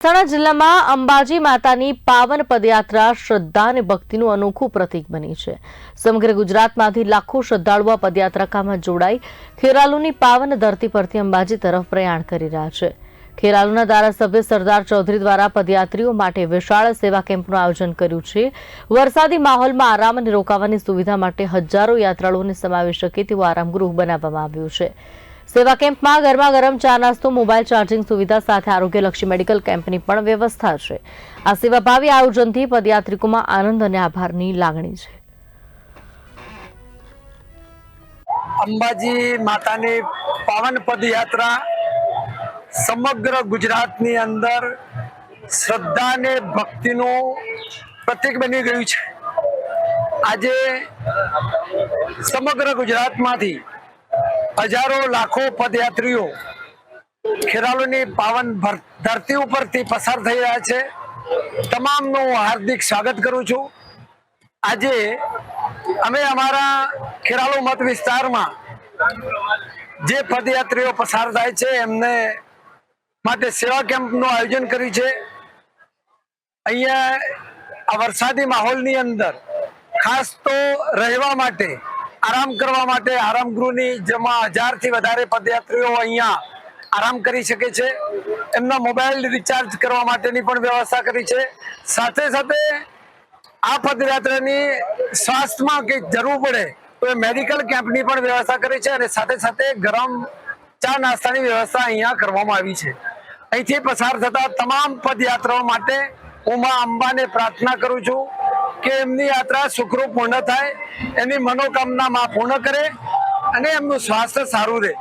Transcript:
મહેસાણા જિલ્લામાં અંબાજી માતાની પાવન પદયાત્રા શ્રદ્ધા અને ભક્તિનું અનોખું પ્રતીક બની છે. સમગ્ર ગુજરાતમાંથી લાખો શ્રદ્ધાળુઓ આ પદયાત્રામાં જોડાઈ ખેરાલુની પાવન ધરતી પરથી અંબાજી તરફ પ્રયાણ કરી રહ્યા છે. ખેરાલુના ધારાસભ્ય સરદાર ચૌધરી દ્વારા પદયાત્રીઓ માટે વિશાળ સેવા કેમ્પનું આયોજન કર્યું છે. વરસાદી માહોલમાં આરામ અને રોકાવાની સુવિધા માટે હજારો યાત્રાળુઓને સમાવી શકે તેવું આરામગૃહ બનાવવામાં આવ્યું છે. સેવા કેમ્પમાં ગરમા ગરમ ચા નાસ્તો, મોબાઈલ ચાર્જિંગ સુવિધા સાથે આરોગ્યલક્ષી મેડિકલ કેમ્પની પણ વ્યવસ્થા છે. આ સેવાભાવી આયોજનથી પદયાત્રિકોમાં આનંદ અને આભારની લાગણી છે. અંબાજી માતાની પાવન પદયાત્રા સમગ્ર ગુજરાતની અંદર શ્રદ્ધા અને ભક્તિનું પ્રતીક બની ગયું છે. આજે સમગ્ર ગુજરાતમાંથી હજારો લાખો પદયાત્રીઓ ખેરાલુની પાવન ધરતી ઉપરથી પસાર થઈ રહ્યા છે. તમામનું હાર્દિક સ્વાગત કરું છું. આજે અમે અમારા ખેરાલુ મત વિસ્તારમાં જે પદયાત્રીઓ પસાર થાય છે, એમને માટે સેવા કેમ્પનું આયોજન કર્યું છે. અહીંયા આ વરસાદી માહોલની અંદર ખાસ તો રહેવા માટે આરામ કરવા માટે આરામ ગૃહની જેમાં હજારથી વધારે પદયાત્રીઓ અહીંયા આરામ કરી શકે છે. એમના મોબાઈલ રિચાર્જ કરવા માટેની પણ વ્યવસ્થા કરી છે. સાથે સાથે આ પદયાત્રાની સ્વાસ્થ્યમાં કંઈક જરૂર પડે તો એ મેડિકલ કેમ્પની પણ વ્યવસ્થા કરી છે અને સાથે સાથે ગરમ ચા નાસ્તાની વ્યવસ્થા અહીંયા કરવામાં આવી છે. અહીંથી પસાર થતા તમામ પદયાત્રાઓ માટે હું મા અંબાને પ્રાર્થના કરું છું. કે એમની યાત્રા સુખરૂપ પૂર્ણ થાય, એની મનોકામના માં પૂર્ણ કરે અને એમનું સ્વાસ્થ્ય સારું રહે.